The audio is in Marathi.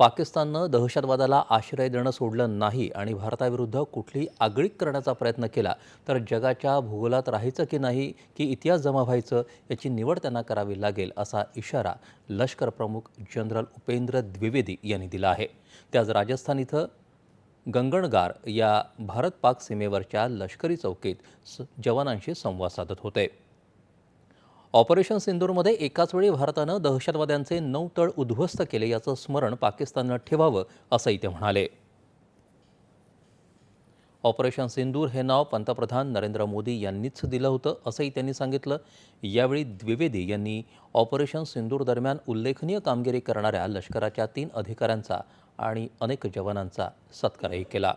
पाकिस्ताननं दहशतवादाला आश्रय देणं सोडलं नाही आणि भारताविरुद्ध कुठली आगळीक करण्याचा प्रयत्न केला तर जगाच्या भूगोलात राहायचं की नाही की इतिहास जमा व्हायचं याची निवड त्यांना करावी लागेल असा इशारा लष्कर प्रमुख जनरल उपेंद्र द्विवेदी यांनी दिला आहे. ते आज राजस्थान इथं गंगणगार या भारत पाक सीमेवरच्या लष्करी चौकीत स जवानांशी संवाद साधत होते. ऑपरेशन सिंदूरमध्ये एकाच वेळी भारतानं दहशतवाद्यांचे नऊ तळ उद्ध्वस्त केले याचं स्मरण पाकिस्ताननं ठेवावं असंही ते म्हणाले. ऑपरेशन सिंदूर हे नाव पंतप्रधान नरेंद्र मोदी यांनीच दिलं होतं असंही त्यांनी सांगितलं. यावेळी द्विवेदी यांनी ऑपरेशन सिंदूर दरम्यान उल्लेखनीय कामगिरी करणाऱ्या लष्कराच्या तीन अधिकाऱ्यांचा आणि अनेक जवानांचा सत्कारही केला.